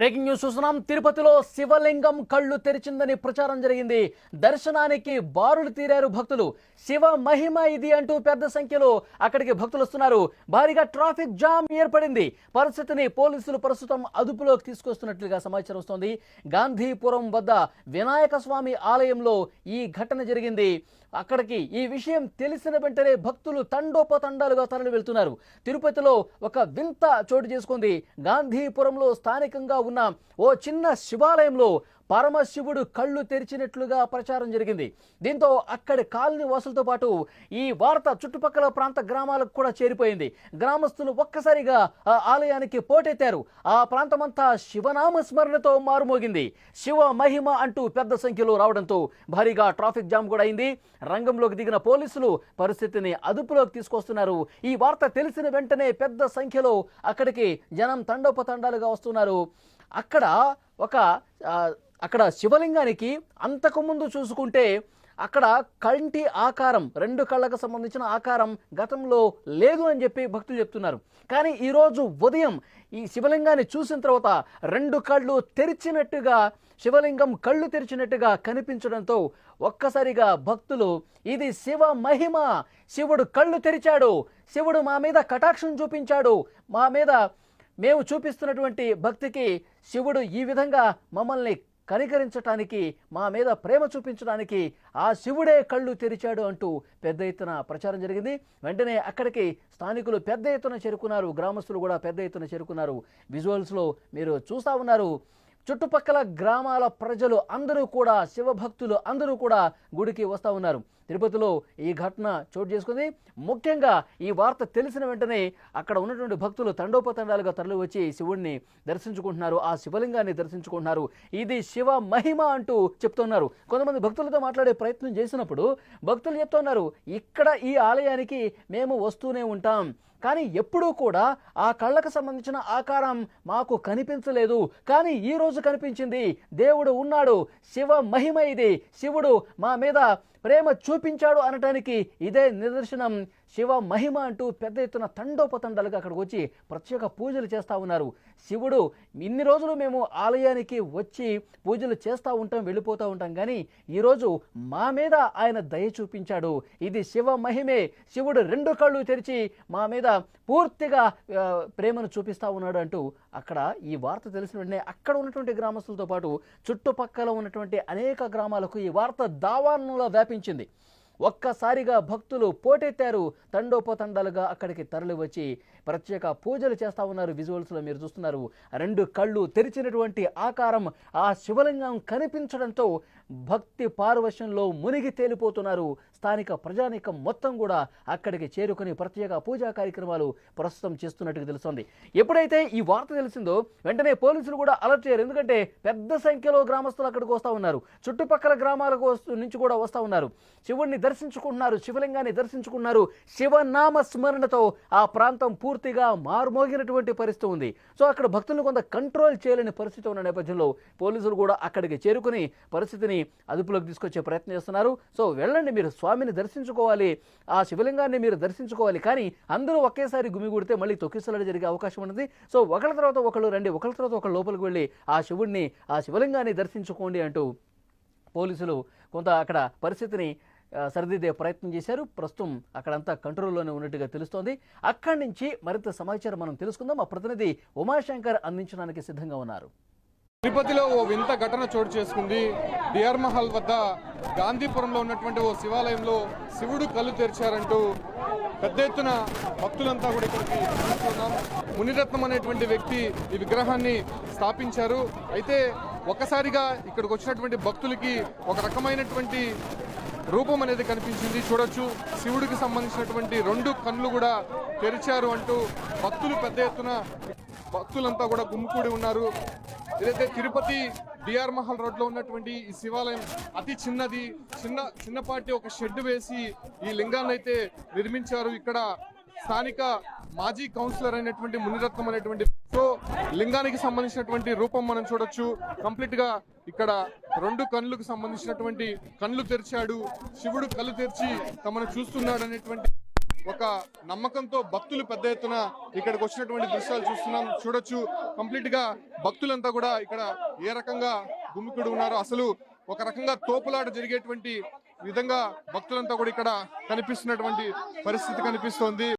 Breaking news చూస్తున్నాం. తిరుపతిలో శివలింగం కళ్ళు తెరిచిందని ప్రచారం జరిగింది. దర్శనానికి బారులు తీరారు భక్తులు. శివ మహిమ ఇది అంటూ పెద్ద సంఖ్యలో అక్కడికి భక్తులు వస్తున్నారు. భారీగా ట్రాఫిక్ జామ్ ఏర్పడింది. పరిస్థితిని పోలీసులు ప్రస్తుతం అదుపులోకి తీసుకొస్తున్నట్లుగా సమాచారం వస్తోంది. గాంధీపురం వద్ద వినాయక స్వామి ఆలయంలో ఈ ఘటన జరిగింది. అక్కడికి ఈ విషయం తెలిసిన వెంటనే భక్తులు తండోపతండాలుగా తరలి వెళ్తున్నారు. తిరుపతిలో ఒక వింత చోటు చేసుకుంది. గాంధీపురంలో స్థానికంగా ఉన్న ఓ చిన్న శివాలయంలో పరమశివుడు కళ్ళు తెరిచినట్లుగా ప్రచారం జరిగింది. దీంతో అక్కడి కాలనీ వాసులతో పాటు ఈ వార్త చుట్టుపక్కల ప్రాంత గ్రామాలకు కూడా చేరిపోయింది. గ్రామస్తులు ఒక్కసారిగా ఆ ఆలయానికి పోటెత్తారు. ఆ ప్రాంతమంతా శివనామ స్మరణతో మారుమోగింది. శివ మహిమ అంటూ పెద్ద సంఖ్యలో రావడంతో భారీగా ట్రాఫిక్ జామ్ కూడా అయింది. రంగంలోకి దిగిన పోలీసులు పరిస్థితిని అదుపులోకి తీసుకొస్తున్నారు. ఈ వార్త తెలిసిన వెంటనే పెద్ద సంఖ్యలో అక్కడికి జనం తండోపతండాలుగా వస్తున్నారు. అక్కడ ఒక అక్కడ శివలింగానికి అంతకుముందు చూసుకుంటే అక్కడ కంటి ఆకారం రెండు కళ్ళకు సంబంధించిన ఆకారం గతంలో లేదు అని చెప్పి భక్తులు చెప్తున్నారు. కానీ ఈరోజు ఉదయం ఈ శివలింగాన్ని చూసిన తర్వాత రెండు కళ్ళు తెరిచినట్టుగా శివలింగం కళ్ళు తెరిచినట్టుగా కనిపించడంతో ఒక్కసారిగా భక్తులు ఇది శివ మహిమ శివుడు కళ్ళు తెరిచాడు శివుడు మా మీద కటాక్షం చూపించాడు మా మీద మేము చూపిస్తున్నటువంటి భక్తికి శివుడు ఈ విధంగా మమ్మల్ని కనికరించటానికి మా మీద ప్రేమ చూపించడానికి ఆ శివుడే కళ్ళు తెరిచాడు అంటూ పెద్ద ఎత్తున ప్రచారం జరిగింది. వెంటనే అక్కడికి స్థానికులు పెద్ద ఎత్తున చేరుకున్నారు గ్రామస్తులు కూడా పెద్ద ఎత్తున చేరుకున్నారు. విజువల్స్లో మీరు చూస్తూ ఉన్నారు. చుట్టుపక్కల గ్రామాల ప్రజలు అందరూ కూడా శివభక్తులు అందరూ కూడా గుడికి వస్తూ ఉన్నారు. తిరుపతిలో ఈ ఘటన చోటు చేసుకుంది. ముఖ్యంగా ఈ వార్త తెలిసిన వెంటనే అక్కడ ఉన్నటువంటి భక్తులు తండోపతండాలుగా తరలివచ్చి శివుడిని దర్శించుకుంటున్నారు. ఆ శివలింగాన్ని దర్శించుకుంటున్నారు. ఇది శివ మహిమ అంటూ చెప్తున్నారు. కొంతమంది భక్తులతో మాట్లాడే ప్రయత్నం చేసినప్పుడు భక్తులు చెప్తున్నారు ఇక్కడ ఈ ఆలయానికి మేము వస్తూనే ఉంటాం. కానీ ఎప్పుడూ కూడా ఆ కళ్ళకు సంబంధించిన ఆకారం మాకు కనిపించలేదు. కానీ ఈ రోజు కనిపించింది దేవుడు ఉన్నాడు. శివ మహిమ ఇది. శివుడు మా మీద ప్రేమ చూపించాడు అనటానికి ఇదే నిదర్శనం. శివ మహిమ అంటూ పెద్ద ఎత్తున తండోపతండాలుగా అక్కడికి వచ్చి ప్రత్యేక పూజలు చేస్తూ ఉన్నారు. శివుడు ఇన్ని రోజులు మేము ఆలయానికి వచ్చి పూజలు చేస్తూ ఉంటాం వెళ్ళిపోతూ ఉంటాం. కానీ ఈరోజు మా మీద ఆయన దయ చూపించాడు. ఇది శివ మహిమే. శివుడు రెండు కళ్ళు తెరిచి మా మీద పూర్తిగా ప్రేమను చూపిస్తా ఉన్నాడు అంటూ అక్కడ ఈ వార్త తెలిసిన వెంటనే అక్కడ ఉన్నటువంటి గ్రామస్తులతో పాటు చుట్టుపక్కల ఉన్నటువంటి అనేక గ్రామాలకు ఈ వార్త దావానంలో వ్యాపించింది. ఒక్కసారిగా భక్తులు పోటెత్తారు. తండోపతండాలుగా అక్కడికి తరలివచ్చి ప్రత్యేక పూజలు చేస్తా ఉన్నారు విజువల్స్లో మీరు చూస్తున్నారు. రెండు కళ్ళు తెరిచినటువంటి ఆకారం ఆ శివలింగం కనిపించడంతో భక్తి పారవశ్యంలో మునిగి తేలిపోతున్నారు. స్థానిక ప్రజానీకం మొత్తం కూడా అక్కడికి చేరుకుని ప్రత్యేక పూజా కార్యక్రమాలు ప్రస్తుతం చేస్తున్నట్టుగా తెలుస్తోంది. ఎప్పుడైతే ఈ వార్త తెలిసిందో వెంటనే పోలీసులు కూడా అలర్ట్ చేయరు. ఎందుకంటే పెద్ద సంఖ్యలో గ్రామస్తులు అక్కడికి వస్తూ ఉన్నారు. చుట్టుపక్కల గ్రామాలకు వస్తూ నుంచి కూడా వస్తూ ఉన్నారు. శివుణ్ణి దర్శించుకుంటున్నారు శివలింగాన్ని దర్శించుకున్నారు శివనామ స్మరణతో ఆ ప్రాంతం పూర్తిగా మారుమోగినటువంటి పరిస్థితి ఉంది. సో అక్కడ భక్తులను కొంత కంట్రోల్ చేయలేని పరిస్థితి ఉన్న నేపథ్యంలో పోలీసులు కూడా అక్కడికి చేరుకుని పరిస్థితిని అదుపులోకి తీసుకొచ్చే ప్రయత్నం చేస్తున్నారు. సో వెళ్ళండి మీరు స్వామిని దర్శించుకోవాలి ఆ శివలింగాన్ని మీరు దర్శించుకోవాలి. కానీ అందరూ ఒకేసారి గుమిగూడితే మళ్ళీ తొక్కిసలాడి జరిగే అవకాశం ఉంటుంది. సో ఒకళ్ళ తర్వాత ఒకళ్ళు రండి ఒకళ్ళ తర్వాత ఒకళ్ళు లోపలికి వెళ్ళి ఆ శివుడిని ఆ శివలింగాన్ని దర్శించుకోండి అంటూ పోలీసులు కొంత అక్కడ పరిస్థితిని సరిదిద్దే ప్రయత్నం చేశారు. ప్రస్తుతం అక్కడంతా కంట్రోల్లోనే ఉన్నట్టుగా తెలుస్తోంది. అక్కడి నుంచి మరింత సమాచారం మనం తెలుసుకుందాం. మా ప్రతినిధి ఉమాశంకర్ అందించడానికి సిద్ధంగా ఉన్నారు. తిరుపతిలో ఓ వింత ఘటన చోటు చేసుకుంది. డిఆర్ మహల్ వద్ద గాంధీపురంలో ఉన్నటువంటి ఓ శివాలయంలో శివుడు కళ్ళు తెరిచారంటూ పెద్ద ఎత్తున భక్తులంతా కూడా ఇక్కడికి చూస్తున్నాం మునిరత్నం అనేటువంటి వ్యక్తి ఈ విగ్రహాన్ని స్థాపించారు. అయితే ఒక్కసారిగా ఇక్కడికి వచ్చినటువంటి భక్తులకి ఒక రకమైనటువంటి రూపం అనేది కనిపించింది. చూడొచ్చు. శివుడికి సంబంధించినటువంటి రెండు కన్నులు కూడా తెరిచారు అంటూ భక్తులు పెద్ద ఎత్తున భక్తులంతా కూడా గుమ్ముకూడి ఉన్నారు. ఏదైతే తిరుపతి డిఆర్ మహల్ రోడ్లో ఉన్నటువంటి ఈ శివాలయం అతి చిన్నది. చిన్న చిన్నపాటి ఒక షెడ్ వేసి ఈ లింగాన్ని అయితే నిర్మించారు. ఇక్కడ స్థానిక మాజీ కౌన్సిలర్ అయినటువంటి మునిరత్నం అనేటువంటి సో లింగానికి సంబంధించినటువంటి రూపం మనం చూడొచ్చు. కంప్లీట్గా ఇక్కడ రెండు కళ్ళుకు సంబంధించినటువంటి కళ్ళు తెరిచాడు. శివుడు కళ్ళు తెరిచి తమను చూస్తున్నాడు అనేటువంటి ఒక నమ్మకంతో భక్తులు పెద్ద ఎత్తున ఇక్కడికి వచ్చినటువంటి దృశ్యాలు చూస్తున్నాం చూడొచ్చు. కంప్లీట్గా భక్తులంతా కూడా ఇక్కడ ఏ రకంగా గుమికుడు ఉన్నారు అసలు ఒక రకంగా తోపులాట జరిగేటువంటి విధంగా భక్తులంతా కూడా ఇక్కడ కనిపిస్తున్నటువంటి పరిస్థితి కనిపిస్తోంది.